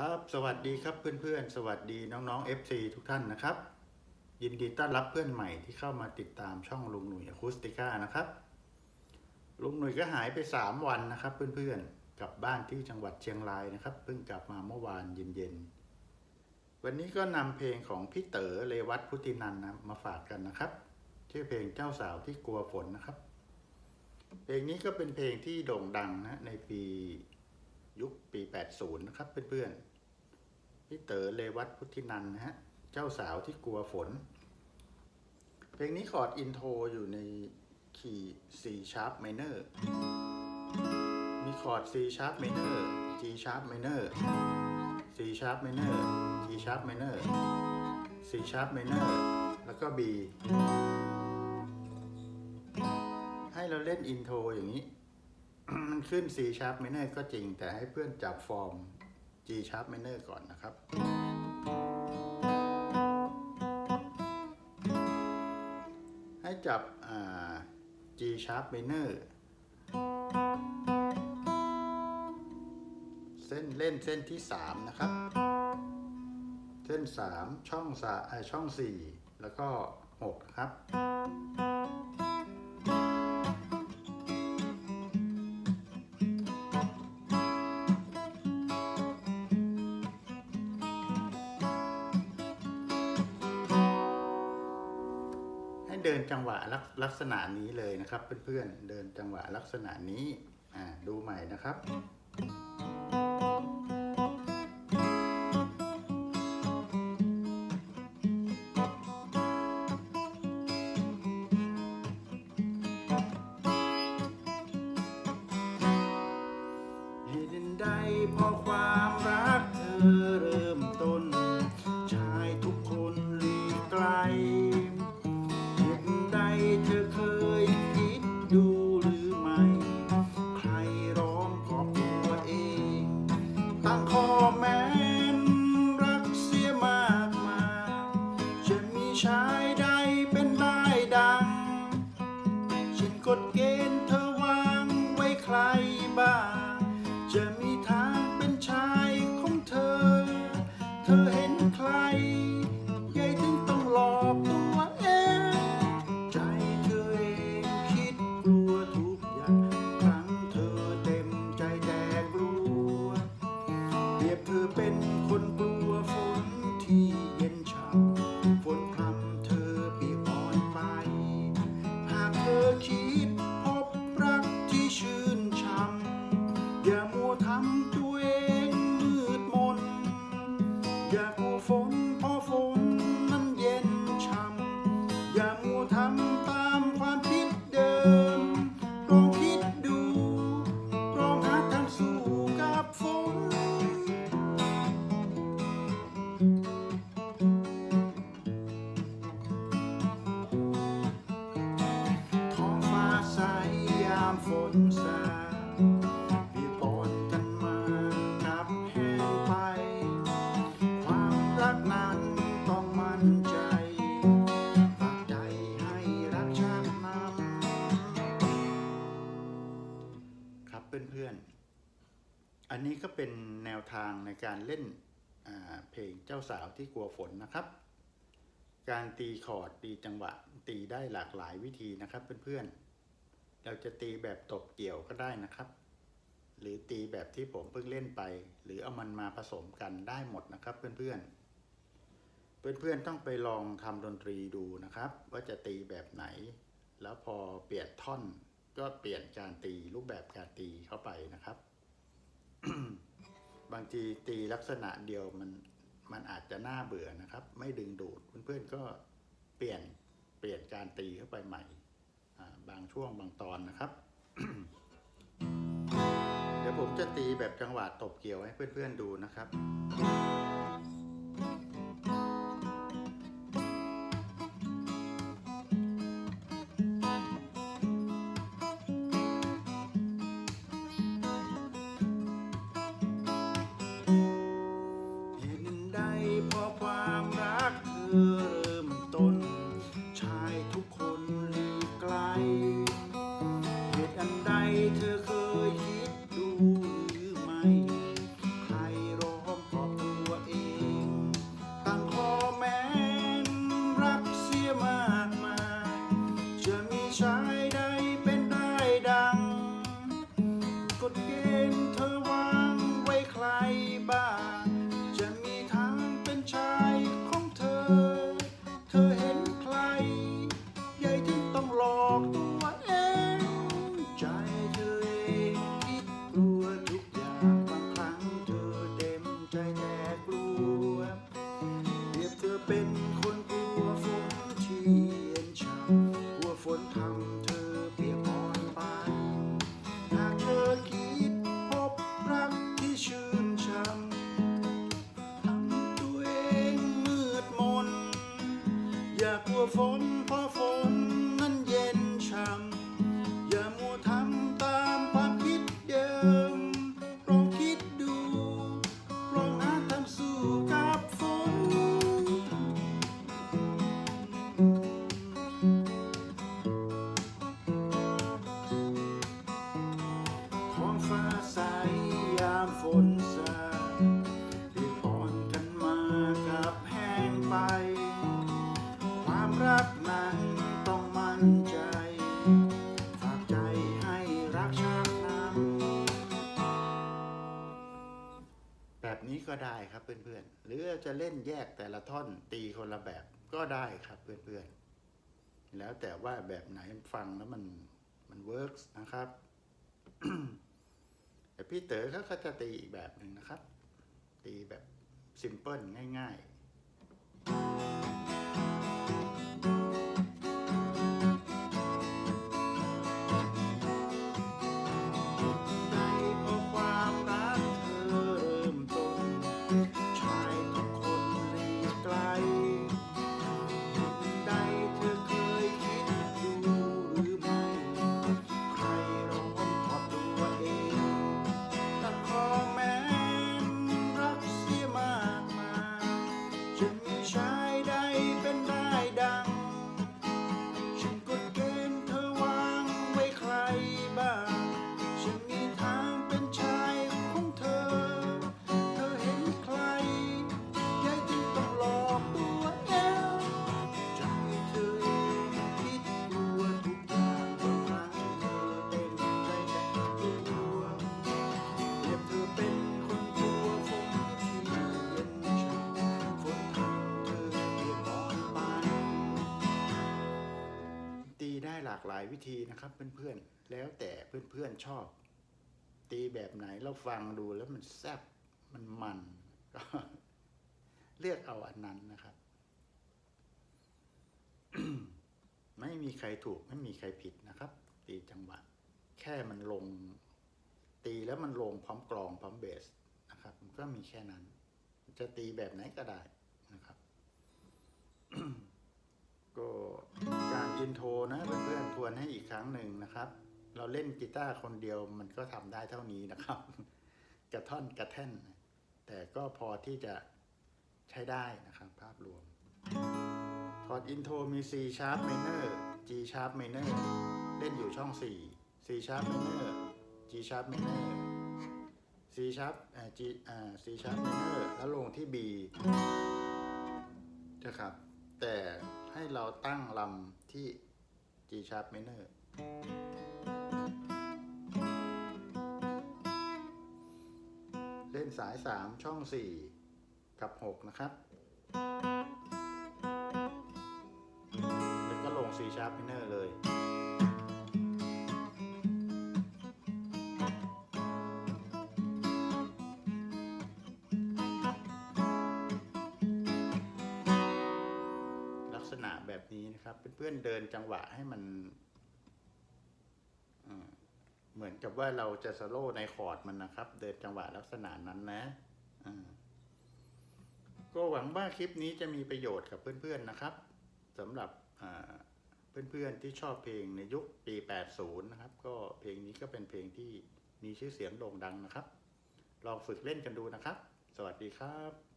ครับสวัสดีครับเพื่อนๆ สวัสดีน้องๆ FC ทุกท่านนะครับ ยินดีต้อนรับเพื่อนใหม่ที่เข้ามาติดตามช่องลุงหนุ่ยอะคูสติก้านะครับลุงหนุ่ยก็หายไป 3 วันนะครับ เพื่อนๆกลับบ้านที่จังหวัดเชียงรายนะครับ เพิ่งกลับมาเมื่อวานเย็นๆ วันนี้ก็นำเพลงของพี่เต๋อเรวัตพุทธินันนะมาฝากกันนะครับ ชื่อเพลงเจ้าสาวที่กลัวฝนนะครับ เพลงนี้ก็เป็นเพลงที่โด่งดังนะในปี ยุคปี 80 นะครับเพื่อนๆพี่เต๋อเลวัตพุทธินันนะฮะ เจ้าสาวที่กลัวฝน เพลงนี้คอร์ดอินโทรอยู่ในคีย์ C sharp minor มีคอร์ด C sharp minor G sharp minor C sharp minor G sharp minor C sharp minor แล้วก็ B ให้เราเล่นอินโทรอย่างนี้ มันขึ้น C sharp minor ก็จริง แต่ให้เพื่อนจับฟอร์ม G sharp minor ก่อนนะครับ ให้จับ G sharp minor เส้นเล่นเส้นที่ 3 นะครับ เส้น 3 ช่องสาเอ่อช่อง 4 แล้วก็ 6 ครับ เดินจังหวะลักลักษณะนี้เลยนะครับ เพื่อนๆเดินจังหวะลักษณะนี้อ่าดูใหม่นะครับ จะมีทางเป็นชายของเธอ เธอเห็นใคร ยายถึงต้องหลอกตัวเอง ใจเธอเองคิดกลัวทุกอย่างครั้งเธอเต็มใจแต่กลัว เปรียบเธอเป็นคนกลัวามฝนสาดพี่ปอนกันมากับแห้งไป ความรักนั้นต้องมั่นใจฝากใจให้รักชาตินำครับเพื่อนๆ อันนี้ก็เป็นแนวทางในการเล่นเพลงเจ้าสาวที่กลัวฝนนะครับการตีคอร์ดตีจังหวะตีได้หลากหลายวิธีนะครับเพื่อนๆ เราจะตีแบบตบเกี่ยวก็ได้นะครับ หรือตีแบบที่ผมเพิ่งเล่นไป หรือเอามันมาผสมกันได้หมดนะครับ เพื่อนๆ เพื่อนๆต้องไปลองทำดนตรีดูนะครับ ว่าจะตีแบบไหน แล้วพอเปลี่ยนท่อนก็เปลี่ยนการตีรูปแบบการตีเข้าไปนะครับ บางทีตีลักษณะเดียวมันมันอาจจะน่าเบื่อนะครับ ไม่ดึงดูดเพื่อนๆก็เปลี่ยนเปลี่ยนการตีเข้าไปใหม่ บางช่วงบางตอนนะครับ เดี๋ยวผมจะตีแบบจังหวะตบเกี่ยวให้เพื่อนๆดูนะครับ เป็นคนกลัวฝนที่เย็นช่ำกลัวฝนทำเธอเปียกอ่อนไป หากเธอคิดพบรักที่ชื่นช่ำทำตัวเองมืดมน อย่ากลัวฝนเพราะ ก็ได้ครับเพื่อนๆ หรือจะเล่นแยกแต่ละท่อนตีคนละแบบก็ได้ครับเพื่อนๆ แล้วแต่ว่าแบบไหนฟังแล้วมันมันเวิร์กนะครับแต่พี่เต๋อเขาก็จะตีอีกแบบหนึ่งนะครับ ตีแบบซิมเพิลง่าย ๆ หลากหลายวิธีนะครับเพื่อนๆ แล้วแต่เพื่อนๆชอบ ตีแบบไหนเราฟังดูแล้วมันแซ่บมันมันก็เลือกเอาอันนั้นนะครับ ไม่มีใครถูกไม่มีใครผิดนะครับ ตีจังหวะแค่มันลง ตีแล้วมันลงพร้อมกลองพร้อมเบสนะครับ มันก็มีแค่นั้น จะตีแบบไหนก็ได้นะครับก็ อินโทรนะเพื่อนๆทวนให้อีกครั้งหนึ่งนะครับ เราเล่นกีตาร์คนเดียวมันก็ทำได้เท่านี้นะครับ กระท่อนกระแท่น แต่ก็พอที่จะใช้ได้นะครับ ภาพรวมคอร์ดอินโทรมี C sharp minor G sharp minor เล่นอยู่ช่อง 4 C sharp minor G sharp minor C sharp อ่า G อ่า C sharp minor แล้วลงที่ B นะครับ แต่ให้เราตั้งลำ ที่ G sharp minor เล่นสาย 3 ช่อง 4 กับ 6 นะครับ แล้วก็ลง C sharp minor เลย นี้นะครับเพื่อนๆเดินจังหวะให้มันเหมือนกับว่าเราจะสโลว์ในคอร์ดมันนะครับ เดินจังหวะลักษณะนั้นนะก็หวังว่าคลิปนี้จะมีประโยชน์กับเพื่อนๆนะครับสำหรับเพื่อนๆที่ชอบเพลงในยุคปี 80 นะครับ ก็เพลงนี้ก็เป็นเพลงที่มีชื่อเสียงโด่งดังนะครับ ลองฝึกเล่นกันดูนะครับ สวัสดีครับ